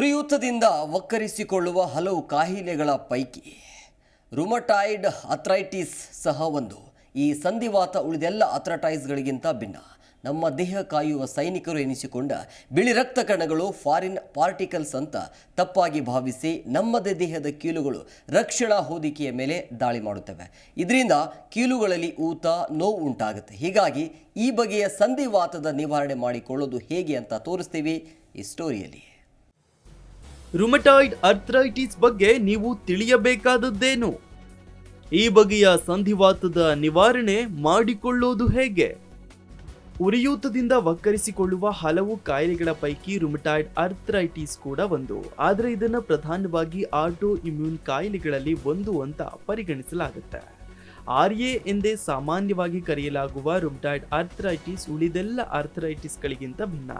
ಉರಿಯೂತದಿಂದ ಒಕ್ಕರಿಸಿಕೊಳ್ಳುವ ಹಲವು ಕಾಯಿಲೆಗಳ ಪೈಕಿ ರುಮಟಾಯ್ಡ್ ಅಥ್ರೈಟಿಸ್ ಸಹ ಒಂದು. ಈ ಸಂಧಿವಾತ ಉಳಿದೆಲ್ಲ ಅಥ್ರಟೈಸ್ಗಳಿಗಿಂತ ಭಿನ್ನ. ನಮ್ಮ ದೇಹ ಕಾಯುವ ಸೈನಿಕರು ಎನಿಸಿಕೊಂಡ ಬಿಳಿ ರಕ್ತ ಕಣಗಳು ಫಾರಿನ್ ಪಾರ್ಟಿಕಲ್ಸ್ ಅಂತ ತಪ್ಪಾಗಿ ಭಾವಿಸಿ ನಮ್ಮದೇ ದೇಹದ ಕೀಲುಗಳು ರಕ್ಷಣಾ ಹೊದಿಕೆಯ ಮೇಲೆ ದಾಳಿ ಮಾಡುತ್ತವೆ. ಇದರಿಂದ ಕೀಲುಗಳಲ್ಲಿ ಊತ, ನೋವು ಉಂಟಾಗುತ್ತೆ. ಹೀಗಾಗಿ ಈ ಬಗೆಯ ಸಂಧಿವಾತದ ನಿವಾರಣೆ ಮಾಡಿಕೊಳ್ಳೋದು ಹೇಗೆ ಅಂತ ತೋರಿಸ್ತೀವಿ ಈ ಸ್ಟೋರಿಯಲ್ಲಿ. ರುಮಟಾಯ್ಡ್ ಅರ್ಥ್ರೈಟಿಸ್ ಬಗ್ಗೆ ನೀವು ತಿಳಿಯಬೇಕಾದದ್ದೇನು? ಈ ಬಗೆಯ ಸಂಧಿವಾತದ ನಿವಾರಣೆ ಮಾಡಿಕೊಳ್ಳೋದು ಹೇಗೆ? ಉರಿಯೂತದಿಂದ ವಕ್ಕರಿಸಿಕೊಳ್ಳುವ ಹಲವು ಕಾಯಿಲೆಗಳ ಪೈಕಿ ರುಮಟಾಯ್ಡ್ ಅರ್ಥ್ರೈಟಿಸ್ ಕೂಡ ಒಂದು. ಆದರೆ ಇದನ್ನು ಪ್ರಧಾನವಾಗಿ ಆಟೋ ಇಮ್ಯೂನ್ ಕಾಯಿಲೆಗಳಲ್ಲಿ ಒಂದು ಅಂತ ಪರಿಗಣಿಸಲಾಗುತ್ತೆ. ಆರ್ ಎ ಎಂದೇ ಸಾಮಾನ್ಯವಾಗಿ ಕರೆಯಲಾಗುವ ರುಮಟಾಯ್ಡ್ ಆರ್ಥರೈಟಿಸ್ ಉಳಿದೆಲ್ಲ ಆರ್ಥರೈಟಿಸ್ಗಳಿಗಿಂತ ಭಿನ್ನ.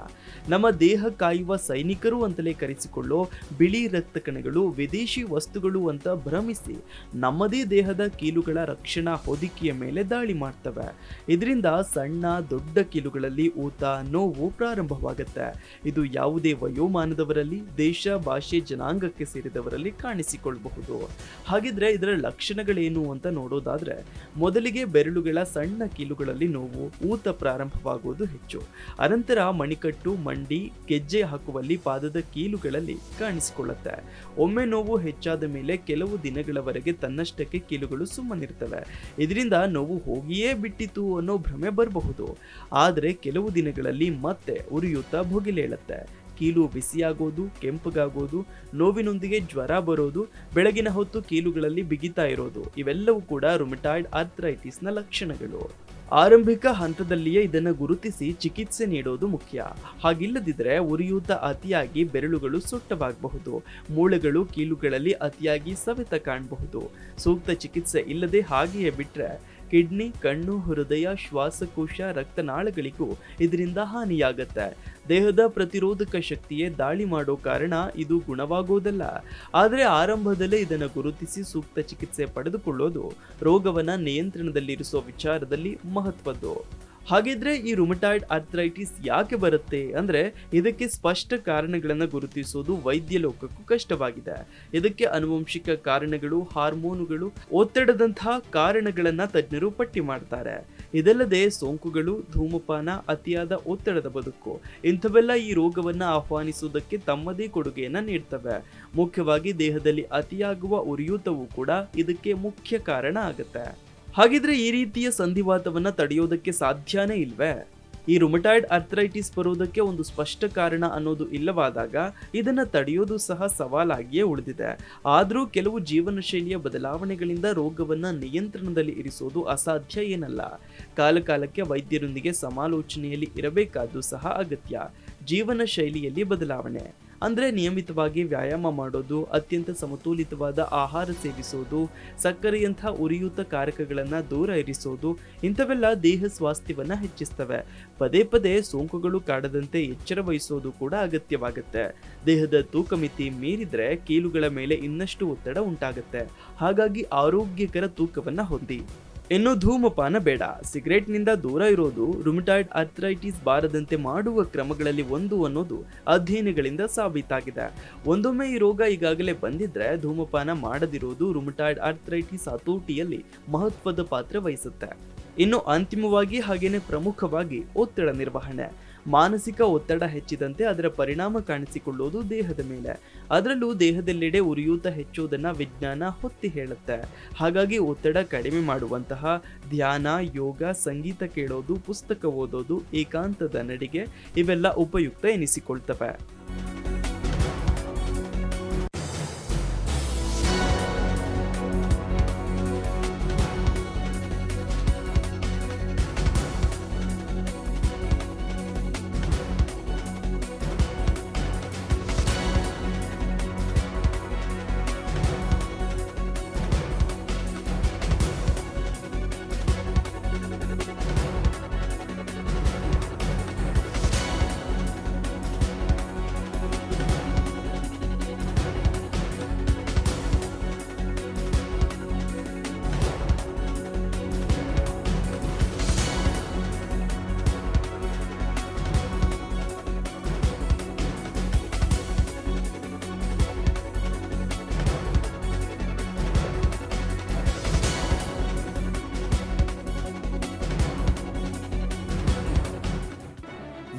ನಮ್ಮ ದೇಹ ಕಾಯುವ ಸೈನಿಕರು ಅಂತಲೇ ಕರೆಸಿಕೊಳ್ಳೋ ಬಿಳಿ ರಕ್ತ ಕಣಗಳು, ವಿದೇಶಿ ವಸ್ತುಗಳು ಅಂತ ಭ್ರಮಿಸಿ ನಮ್ಮದೇ ದೇಹದ ಕೀಲುಗಳ ರಕ್ಷಣಾ ಹೊದಿಕೆಯ ಮೇಲೆ ದಾಳಿ ಮಾಡ್ತವೆ. ಇದರಿಂದ ಸಣ್ಣ, ದೊಡ್ಡ ಕೀಲುಗಳಲ್ಲಿ ಊತ, ನೋವು ಪ್ರಾರಂಭವಾಗುತ್ತೆ. ಇದು ಯಾವುದೇ ವಯೋಮಾನದವರಲ್ಲಿ, ದೇಶ, ಭಾಷೆ, ಜನಾಂಗಕ್ಕೆ ಸೇರಿದವರಲ್ಲಿ ಕಾಣಿಸಿಕೊಳ್ಳಬಹುದು. ಹಾಗಿದ್ರೆ ಇದರ ಲಕ್ಷಣಗಳೇನು ಅಂತ ನೋಡೋದಾದ್ರೆ ಮೊದಲಿಗೆ ಬೆರಳುಗಳ ಸಣ್ಣ ಕೀಲುಗಳಲ್ಲಿ ನೋವು, ಊತ ಪ್ರಾರಂಭವಾಗುವುದು ಹೆಚ್ಚು. ಅನಂತರ ಮಣಿಕಟ್ಟು, ಮಂಡಿ, ಗೆಜ್ಜೆ ಹಾಕುವಲ್ಲಿ ಪಾದದ ಕೀಲುಗಳಲ್ಲಿ ಕಾಣಿಸಿಕೊಳ್ಳುತ್ತೆ. ಒಮ್ಮೆ ನೋವು ಹೆಚ್ಚಾದ ಮೇಲೆ ಕೆಲವು ದಿನಗಳವರೆಗೆ ತನ್ನಷ್ಟಕ್ಕೆ ಕೀಲುಗಳು ಸುಮ್ಮನಿರ್ತವೆ ಇದರಿಂದ ನೋವು ಹೋಗಿಯೇ ಬಿಟ್ಟಿತು ಅನ್ನೋ ಭ್ರಮೆ ಬರಬಹುದು. ಆದರೆ ಕೆಲವು ದಿನಗಳಲ್ಲಿ ಮತ್ತೆ ಉರಿಯುತ್ತಾ ಭುಗಿಲೇಳುತ್ತೆ. ಕೀಲು ಬಿಸಿಯಾಗೋದು, ಕೆಂಪಗಾಗೋದು, ನೋವಿನೊಂದಿಗೆ ಜ್ವರ ಬರೋದು, ಬೆಳಗಿನ ಹೊತ್ತು ಕೀಲುಗಳಲ್ಲಿ ಬಿಗಿತಾ ಇರೋದು, ಇವೆಲ್ಲವೂ ಕೂಡ ರುಮಿಟಾಯ್ಡ್ ಆರ್ಥ್ರೈಟಿಸ್ನ ಲಕ್ಷಣಗಳು. ಆರಂಭಿಕ ಹಂತದಲ್ಲಿಯೇ ಇದನ್ನು ಗುರುತಿಸಿ ಚಿಕಿತ್ಸೆ ನೀಡೋದು ಮುಖ್ಯ. ಹಾಗಿಲ್ಲದಿದ್ದರೆ ಉರಿಯೂತ ಅತಿಯಾಗಿ ಬೆರಳುಗಳು ಸುಟ್ಟವಾಗಬಹುದು, ಮೂಳೆಗಳು ಕೀಲುಗಳಲ್ಲಿ ಅತಿಯಾಗಿ ಸವೆತ ಕಾಣಬಹುದು. ಸೂಕ್ತ ಚಿಕಿತ್ಸೆ ಇಲ್ಲದೆ ಹಾಗೆಯೇ ಬಿಟ್ರೆ ಕಿಡ್ನಿ, ಕಣ್ಣು, ಹೃದಯ, ಶ್ವಾಸಕೋಶ, ರಕ್ತನಾಳಗಳಿಗೂ ಇದರಿಂದ ಹಾನಿಯಾಗತ್ತೆ. ದೇಹದ ಪ್ರತಿರೋಧಕ ಶಕ್ತಿಯೇ ದಾಳಿ ಮಾಡೋ ಕಾರಣ ಇದು ಗುಣವಾಗೋದಲ್ಲ. ಆದರೆ ಆರಂಭದಲ್ಲೇ ಇದನ್ನು ಗುರುತಿಸಿ ಸೂಕ್ತ ಚಿಕಿತ್ಸೆ ಪಡೆದುಕೊಳ್ಳೋದು ರೋಗವನ್ನು ನಿಯಂತ್ರಣದಲ್ಲಿರಿಸೋ ವಿಚಾರದಲ್ಲಿ ಮಹತ್ವದ್ದು. ಹಾಗಿದ್ರೆ ಈ ರುಮಟಾಯ್ಡ್ ಅರ್ಥ್ರೈಟಿಸ್ ಯಾಕೆ ಬರುತ್ತೆ? ಅಂದ್ರೆ ಇದಕ್ಕೆ ಸ್ಪಷ್ಟ ಕಾರಣಗಳನ್ನು ಗುರುತಿಸುವುದು ವೈದ್ಯ ಲೋಕಕ್ಕೂ ಕಷ್ಟವಾಗಿದೆ. ಇದಕ್ಕೆ ಅನುವಂಶಿಕ ಕಾರಣಗಳು, ಹಾರ್ಮೋನುಗಳು, ಒತ್ತಡದಂತಹ ಕಾರಣಗಳನ್ನ ತಜ್ಞರು ಪಟ್ಟಿ ಮಾಡ್ತಾರೆ. ಇದಲ್ಲದೆ ಸೋಂಕುಗಳು, ಧೂಮಪಾನ, ಅತಿಯಾದ ಒತ್ತಡದ ಬದುಕು, ಇಂಥವೆಲ್ಲ ಈ ರೋಗವನ್ನ ಆಹ್ವಾನಿಸುವುದಕ್ಕೆ ತಮ್ಮದೇ ಕೊಡುಗೆಯನ್ನ ನೀಡ್ತವೆ. ಮುಖ್ಯವಾಗಿ ದೇಹದಲ್ಲಿ ಅತಿಯಾಗುವ ಉರಿಯೂತವೂ ಕೂಡ ಇದಕ್ಕೆ ಮುಖ್ಯ ಕಾರಣ ಆಗುತ್ತೆ. ಹಾಗಿದ್ರೆ ಈ ರೀತಿಯ ಸಂಧಿವಾತವನ್ನ ತಡೆಯೋದಕ್ಕೆ ಸಾಧ್ಯನೇ ಇಲ್ವೇ? ಈ ರುಮಟಾಯ್ಡ್ ಅರ್ಥ್ರೈಟಿಸ್ ಬರೋದಕ್ಕೆ ಒಂದು ಸ್ಪಷ್ಟ ಕಾರಣ ಅನ್ನೋದು ಇಲ್ಲವಾದಾಗ ಇದನ್ನ ತಡೆಯೋದು ಸಹ ಸವಾಲಾಗಿಯೇ ಉಳಿದಿದೆ. ಆದರೂ ಕೆಲವು ಜೀವನ ಶೈಲಿಯ ಬದಲಾವಣೆಗಳಿಂದ ರೋಗವನ್ನು ನಿಯಂತ್ರಣದಲ್ಲಿ ಇರಿಸೋದು ಅಸಾಧ್ಯ ಏನಲ್ಲ. ಕಾಲಕಾಲಕ್ಕೆ ವೈದ್ಯರೊಂದಿಗೆ ಸಮಾಲೋಚನೆಯಲ್ಲಿ ಇರಬೇಕಾದ್ದು ಸಹ ಅಗತ್ಯ. ಜೀವನ ಶೈಲಿಯಲ್ಲಿ ಬದಲಾವಣೆ. ಅಂದ್ರೆ ನಿಯಮಿತವಾಗಿ ವ್ಯಾಯಾಮ ಮಾಡೋದು, ಅತ್ಯಂತ ಸಮತೋಲಿತವಾದ ಆಹಾರ ಸೇವಿಸೋದು, ಸಕ್ಕರೆಯಂಥ ಉರಿಯೂತ ಕಾರಕಗಳನ್ನು ದೂರ ಇರಿಸೋದು, ಇಂಥವೆಲ್ಲ ದೇಹ ಸ್ವಾಸ್ಥ್ಯವನ್ನು ಹೆಚ್ಚಿಸ್ತವೆ. ಪದೇ ಪದೇ ಸೋಂಕುಗಳು ಕಾಡದಂತೆ ಎಚ್ಚರ ವಹಿಸೋದು ಕೂಡ ಅಗತ್ಯವಾಗುತ್ತೆ. ದೇಹದ ತೂಕ ಮಿತಿ ಮೀರಿದರೆ ಕೀಲುಗಳ ಮೇಲೆ ಇನ್ನಷ್ಟು ಒತ್ತಡ ಉಂಟಾಗುತ್ತೆ. ಹಾಗಾಗಿ ಆರೋಗ್ಯಕರ ತೂಕವನ್ನು ಹೊಂದಿ. ಇನ್ನು ಧೂಮಪಾನ ಬೇಡ. ಸಿಗರೇಟ್ನಿಂದ ದೂರ ಇರೋದು ರುಮಿಟಾಯ್ಡ್ ಅರ್ಥ್ರೈಟಿಸ್ ಬಾರದಂತೆ ಮಾಡುವ ಕ್ರಮಗಳಲ್ಲಿ ಒಂದು ಅನ್ನೋದು ಅಧ್ಯಯನಗಳಿಂದ ಸಾಬೀತಾಗಿದೆ. ಒಂದೊಮ್ಮೆ ಈ ರೋಗ ಈಗಾಗಲೇ ಬಂದಿದ್ರೆ ಧೂಮಪಾನ ಮಾಡದಿರೋದು ರುಮಿಟಾಯ್ಡ್ ಅರ್ಥ್ರೈಟಿಸ್ ಹತೋಟಿಯಲ್ಲಿ ಮಹತ್ವದ ಪಾತ್ರ ವಹಿಸುತ್ತೆ. ಇನ್ನು ಅಂತಿಮವಾಗಿ ಹಾಗೇನೆ ಪ್ರಮುಖವಾಗಿ ಒತ್ತಡ ನಿರ್ವಹಣೆ. ಮಾನಸಿಕ ಒತ್ತಡ ಹೆಚ್ಚಿದಂತೆ ಅದರ ಪರಿಣಾಮ ಕಾಣಿಸಿಕೊಳ್ಳುವುದು ದೇಹದ ಮೇಲೆ. ಅದರಲ್ಲೂ ದೇಹದೆಲ್ಲೆಡೆ ಉರಿಯೂತ ಹೆಚ್ಚುವುದನ್ನ ವಿಜ್ಞಾನ ಹೊತ್ತಿ ಹೇಳುತ್ತೆ. ಹಾಗಾಗಿ ಒತ್ತಡ ಕಡಿಮೆ ಮಾಡುವಂತಹ ಧ್ಯಾನ, ಯೋಗ, ಸಂಗೀತ ಕೇಳೋದು, ಪುಸ್ತಕ ಓದೋದು, ಏಕಾಂತದ ನಡಿಗೆ ಇವೆಲ್ಲ ಉಪಯುಕ್ತ ಎನಿಸಿಕೊಳ್ತವೆ.